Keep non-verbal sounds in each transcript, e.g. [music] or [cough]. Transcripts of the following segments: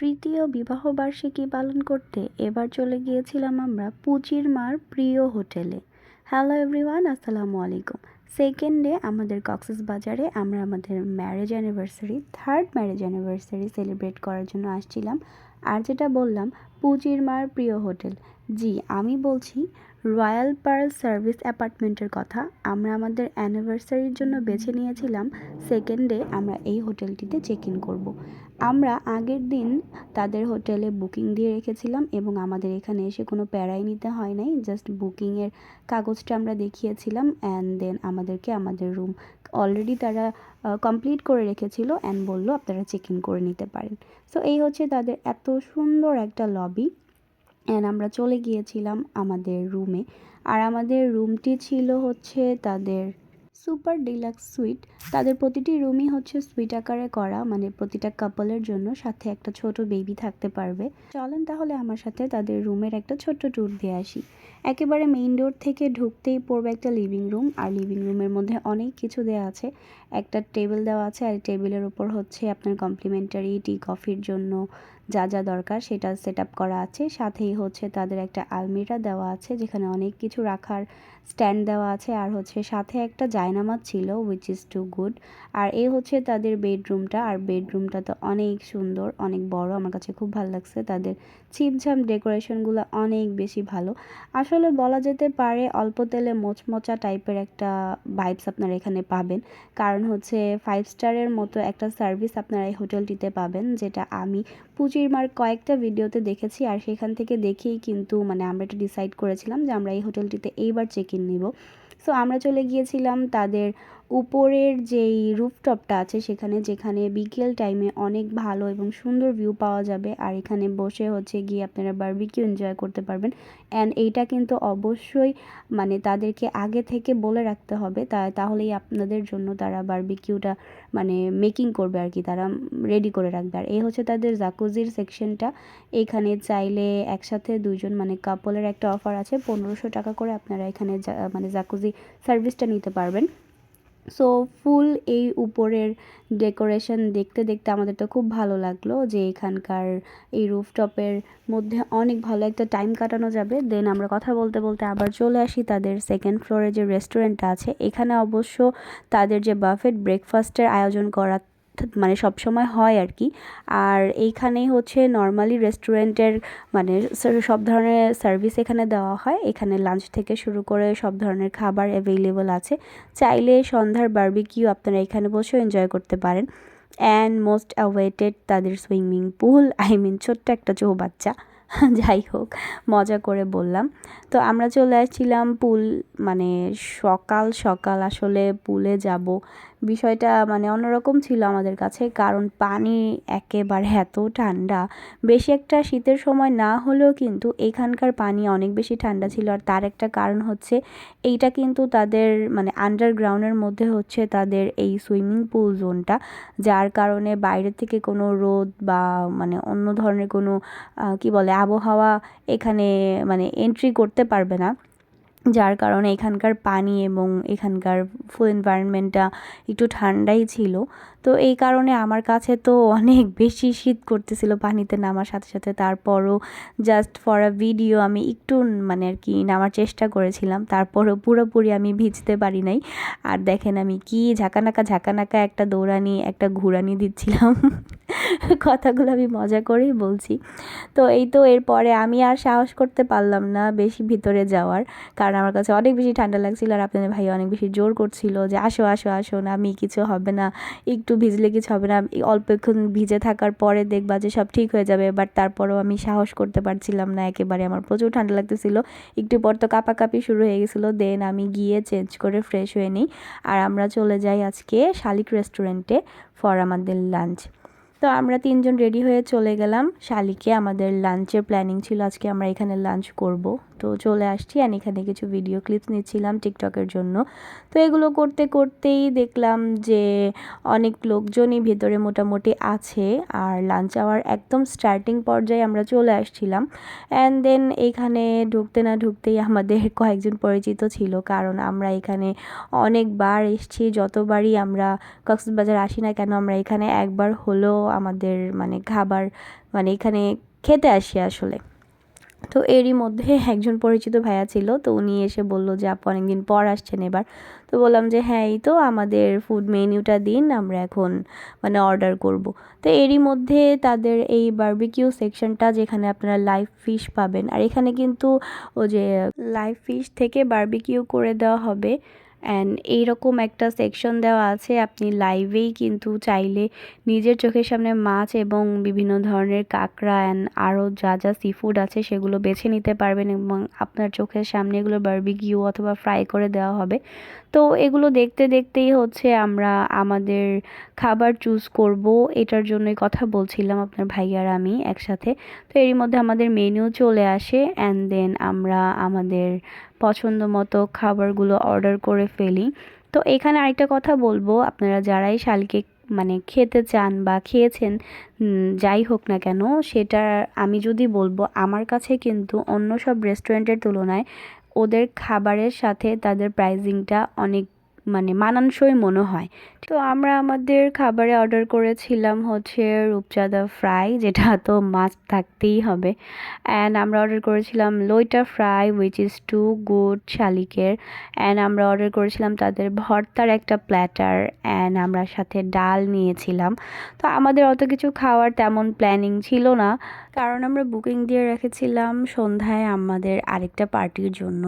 তৃতীয় বিবাহবার্ষিকী পালন করতে এবার চলে গিয়েছিলাম আমরা পুচির মার প্রিয় হোটেলে। হ্যালো এভরিওয়ান আসসালামু আলাইকুম। সেকেন্ড ডে আমাদের কক্সেস বাজারে আমরা আমাদের marriage anniversary third marriage anniversary celebrate করার জন্য আসছিলাম। আর যেটা বললাম পুচির মার প্রিয় হোটেল। জি, আমি বলছি রয়্যাল পার্ল সার্ভিস অ্যাপার্টমেন্টের কথা। আমরা আমাদের অ্যানিভার্সারির জন্য বেছে নিয়েছিলাম, সেকেন্ড ডে আমরা এই হোটেলটিতে চেক ইন করব। আমরা আগের দিন তাদের হোটেলে বুকিং দিয়ে রেখেছিলাম এবং আমাদের এখানে এসে কোনো প্যারাই নিতে হয় নাই। জাস্ট বুকিংয়ের কাগজটা আমরা দেখিয়েছিলাম অ্যান্ড দেন আমাদেরকে আমাদের রুম অলরেডি তারা কমপ্লিট করে রেখেছিল অ্যান্ড বলল আপনারা চেক ইন করে নিতে পারেন। সো এই হচ্ছে তাদের এত সুন্দর একটা লবি অ্যান্ড আমরা চলে গিয়েছিলাম আমাদের রুমে আর আমাদের রুমটি ছিল হচ্ছে তাদের সুপার ডিলাক্স সুইট তাদের প্রতিটি রুমই হচ্ছে সুইট আকারে করা মানে প্রতিটা কাপলের জন্য সাথে একটা ছোট বেবি থাকতে পারবে। চলেন তাহলে আমার সাথে তাদের রুমের একটা ছোট্ট ট্যুর দিয়ে আসি। একেবারে মেইন ডোর থেকে ঢুকতেই পড়বে একটা লিভিং রুম আর লিভিং রুমের মধ্যে অনেক কিছু দেওয়া আছে। একটা টেবিল দেওয়া আছে, আর টেবিলের উপর হচ্ছে আপনার কমপ্লিমেন্টারি টি কফির জন্য যা যা দরকার সেটা সেট আপ করা আছে। সাথেই হচ্ছে তাদের একটা আলমিরা দেওয়া আছে, যেখানে অনেক কিছু রাখার স্ট্যান্ড দেওয়া আছে। আর হচ্ছে সাথে একটা জায়নামাজ ছিল উইচ ইজ টু গুড আর এই হচ্ছে তাদের বেডরুমটা আর বেডরুমটা তো অনেক সুন্দর, অনেক বড়। আমার কাছে খুব ভালো লাগছে। তাদের ছিপঝাম ডেকোরেশনগুলো অনেক বেশি ভালো। আসলে বলা যেতে পারে অল্প তেলে মোচমোচা টাইপের একটা ভাইবস আপনারা এখানে পাবেন। কারণ হচ্ছে ফাইভ স্টারের মতো একটা সার্ভিস আপনারা এই হোটেলটিতে পাবেন, যেটা আমি পুচির মার কয়েকটা ভিডিওতে দেখেছি আর সেখান থেকে দেখেই কিন্তু মানে আমরা এটা ডিসাইড করেছিলাম যে আমরা এই হোটেলটিতে এইবার চেক ইন নিব। সো আমরা চলে গিয়েছিলাম তাদের উপরের যেই রুফটপটা আছে সেখানে, যেখানে বিকেল টাইমে অনেক ভালো এবং সুন্দর ভিউ পাওয়া যাবে। আর এখানে বসে হচ্ছে গিয়ে আপনারা বারবিকিউ এনজয় করতে পারবেন। অ্যান্ড এইটা কিন্তু অবশ্যই মানে তাদেরকে আগে থেকে বলে রাখতে হবে। তা, তাহলেই আপনাদের জন্য তারা বারবিকিউটা মানে মেকিং করবে আর কি, তারা রেডি করে রাখবে। আর এই হচ্ছে তাদের জাকুজির সেকশনটা এখানে চাইলে একসাথে দুজন মানে কাপলের একটা অফার আছে। পনেরোশো টাকা করে আপনারা এখানে মানে জাকুজি সার্ভিসটা নিতে পারবেন। সো ফুল এই উপরের ডেকোরেশন দেখতে দেখতে আমাদের তো খুব ভালো লাগল যে এখানকার এই রুফটপের মধ্যে অনেক ভালো একটা টাইম কাটানো যাবে। দেন আমরা কথা বলতে বলতে আবার চলে আসি তাদের সেকেন্ড ফ্লোরে যে রেস্টুরেন্টটা আছে। এখানে অবশ্য তাদের যে বাফেট ব্রেকফাস্টের আয়োজন করা মানে সব সময় হয় আর কি। আর এইখানেই হচ্ছে নর্মালি রেস্টুরেন্টের মানে সব ধরনের সার্ভিস এখানে দেওয়া হয়। এখানে লাঞ্চ থেকে শুরু করে সব ধরনের খাবার অ্যাভেলেবল আছে। চাইলে সন্ধ্যার বার্বিকিউ আপনারা এখানে বসেও এনজয় করতে পারেন। অ্যান্ড মোস্ট অ্যাওয়েটেড তাদের সুইমিং পুল আই মিন ছোট্ট একটা চৌবাচ্চা। [laughs] যাই হোক, মজা করে বললাম। তো আমরা চলে আসছিলাম পুল মানে সকাল সকাল আসলে পুলে যাব। বিষয়টা মানে অন্যরকম ছিল আমাদের কাছে। কারণ পানি একেবারে এত ঠান্ডা। বেশি একটা শীতের সময় না হলেও কিন্তু এখানকার পানি অনেক বেশি ঠান্ডা ছিল। আর তার একটা কারণ হচ্ছে এইটা কিন্তু তাদের মানে আন্ডারগ্রাউন্ডের মধ্যে হচ্ছে তাদের এই সুইমিং পুল জোনটা যার কারণে বাইরে থেকে কোনো রোদ বা মানে অন্য ধরনের কোনো কি বলে, আবহাওয়া এখানে মানে এন্ট্রি করতে পারবে না। যার কারণে এখানকার পানি এবং এখানকার ফুল এনভায়রনমেন্টটা একটু ঠান্ডাই ছিল। তো এই কারণে আমার কাছে তো অনেক বেশি শীত করতেছিল পানিতে নামার সাথে সাথে। তারপরও জাস্ট ফর আ ভিডিও আমি একটু মানে আর কি নামার চেষ্টা করেছিলাম। তারপরও পুরোপুরি আমি ভিজতে পারি নাই। আর দেখেন আমি কি ঝাঁকানাকা ঝাঁকানাকা একটা দৌড়ানি, একটা ঘুরানি দিচ্ছিলাম। [laughs] কথাগুলো আমি মজা করেই বলছি। তো এই তো এরপরে আমি আর সাহস করতে পারলাম না বেশি ভিতরে যাওয়ার। কারণ আমার কাছে অনেক বেশি ঠান্ডা লাগছিল আর আপনাদের ভাই অনেক বেশি জোর করছিল যে, আসো আসো আসো না, আমি কিছু হবে না, একটু ভিজলে কিছু হবে না অল্পক্ষণ ভিজে থাকার পরে দেখবা যে সব ঠিক হয়ে যাবে। বাট তারপরেও আমি সাহস করতে পারছিলাম না, একেবারে আমার প্রচুর ঠান্ডা লাগতেছিল। একটু পর তো কাঁপাকাঁপি শুরু হয়ে গেছিল দেন আমি গিয়ে চেঞ্জ করে ফ্রেশ হয়ে নিই। আর আমরা চলে যাই আজকে শালিক রেস্টুরেন্টে ফর আমাদের লাঞ্চ তো আমরা তিনজন রেডি হয়ে চলে গেলাম। শালিকে আমাদের লাঞ্চের প্ল্যানিং ছিল, আজকে আমরা এখানে লাঞ্চ করব। তো চলে আসছি আর এখানে কিছু ভিডিও ক্লিপস নিচ্ছিলাম টিকটকের জন্য। তো এগুলো করতে করতেই দেখলাম যে অনেক লোকজনই ভেতরে মোটামুটি আছে আর লাঞ্চ আওয়ার একদম স্টার্টিং পর্যায়ে আমরা চলে আসছিলাম। অ্যান্ড দেন এখানে ঢুকতে না ঢুকতেই আমাদের [laughs] কয়েকজন পরিচিত ছিল, কারণ আমরা এখানে অনেকবার এসছি। যতবারই আমরা কক্সবাজার আসি না কেন, আমরা এখানে একবার হলেও আমাদের মানে খাবার মানে এখানে খেতে আসি আসলে। তো এরই মধ্যে একজন পরিচিত ভাইয়া ছিল, তো উনি এসে বলল যে, আপু অনেকদিন পর আসছেন এবার। তো বললাম যে হ্যাঁ এই তো আমাদের ফুড মেনিউটা দিন, আমরা এখন মানে অর্ডার করব। তো এরই মধ্যে তাদের এই বার্বিকিউ সেকশনটা যেখানে আপনারা লাইভ ফিশ পাবেন, আর এখানে কিন্তু ও যে লাইভ ফিশ থেকে বার্বিকিউ করে দেওয়া হবে। অ্যান্ড এইরকম একটা সেকশন দেওয়া আছে, আপনি লাইভেই কিন্তু চাইলে নিজের চোখের সামনে মাছ এবং বিভিন্ন ধরনের কাঁকড়া অ্যান্ড আরও যা যা সি ফুড আছে সেগুলো বেছে নিতে পারবেন এবং আপনার চোখের সামনে এগুলো বার্বিকিউ অথবা ফ্রাই করে দেওয়া হবে। তো এগুলো দেখতে দেখতেই হচ্ছে আমরা আমাদের খাবার চুজ করব। এটার জন্যই কথা বলছিলাম আপনার ভাইয়ার আমি একসাথে। তো এরই মধ্যে আমাদের মেনু চলে আসে অ্যান্ড দেন আমরা আমাদের পছন্দ মতো খাবারগুলো অর্ডার করে ফেলি। তো এখানে আরেকটা কথা বলব, আপনারা যারাই শালকে মানে খেতে চান বা খেয়েছেন যাই হোক না কেন, সেটা আমি যদি বলব, আমার কাছে কিন্তু অন্য সব রেস্টুরেন্টের তুলনায় ওদের খাবারের সাথে তাদের প্রাইজিংটা অনেক মানে মানানসই মনে হয়। তো আমরা আমাদের খাবারে অর্ডার করেছিলাম হচ্ছে রূপচাঁদা ফ্রাই যেটা তো মাছ থাকতেই হবে। অ্যান্ড আমরা অর্ডার করেছিলাম লইটা fry which is too good শালিকের। And আমরা অর্ডার করেছিলাম তাদের ভর্তার একটা প্ল্যাটার অ্যান্ড আমরা সাথে ডাল নিয়েছিলাম। তো আমাদের অত কিছু খাওয়ার তেমন প্ল্যানিং ছিল না। কারণ আমরা বুকিং দিয়ে রেখেছিলাম সন্ধ্যায় আমাদের আরেকটা পার্টির জন্য।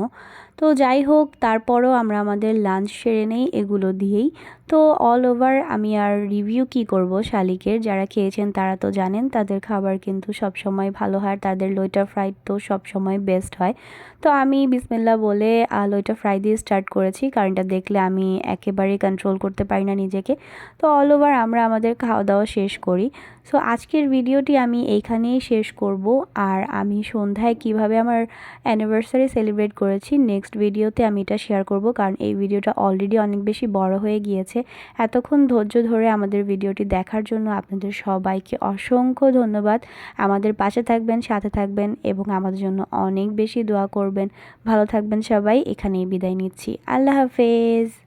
তো যাই হোক তারপরও আমরা আমাদের লাঞ্চ সেরে নেই এগুলো দিয়েই। তো অল ওভার আমি আর রিভিউ কি করব? শালিকের যারা খেয়েছেন তারা তো জানেন, তাদের খাবার কিন্তু সব সময় ভালো হয় তাদের লইটা ফ্রাই তো সব সময় বেস্ট হয়। তো আমি বিসমিল্লা বলে লইটা ফ্রাই দিয়ে স্টার্ট করেছি। কারণ এটা দেখলে আমি একেবারে কন্ট্রোল করতে পারি না নিজেকে। তো অল ওভার আমরা আমাদের খাওয়া দাওয়া শেষ করি। সো আজকের ভিডিওটি আমি এইখানেই শেষ করব। আর আমি সন্ধ্যায় কীভাবে আমার অ্যানিভার্সারি সেলিব্রেট করেছি নেক্সট ভিডিওতে আমি এটা শেয়ার করব। কারণ এই ভিডিওটা অলরেডি অনেক বেশি বড় হয়ে গিয়েছে। এতক্ষণ ধৈর্য ধরে আমাদের ভিডিওটি দেখার জন্য আপনাদের সবাইকে অসংখ্য ধন্যবাদ। আমাদের পাশে থাকবেন, সাথে থাকবেন এবং আমাদের জন্য অনেক বেশি দোয়া করবেন। ভালো থাকবেন সবাই, এখানেই বিদায় নিচ্ছি। আল্লাহ হাফেজ।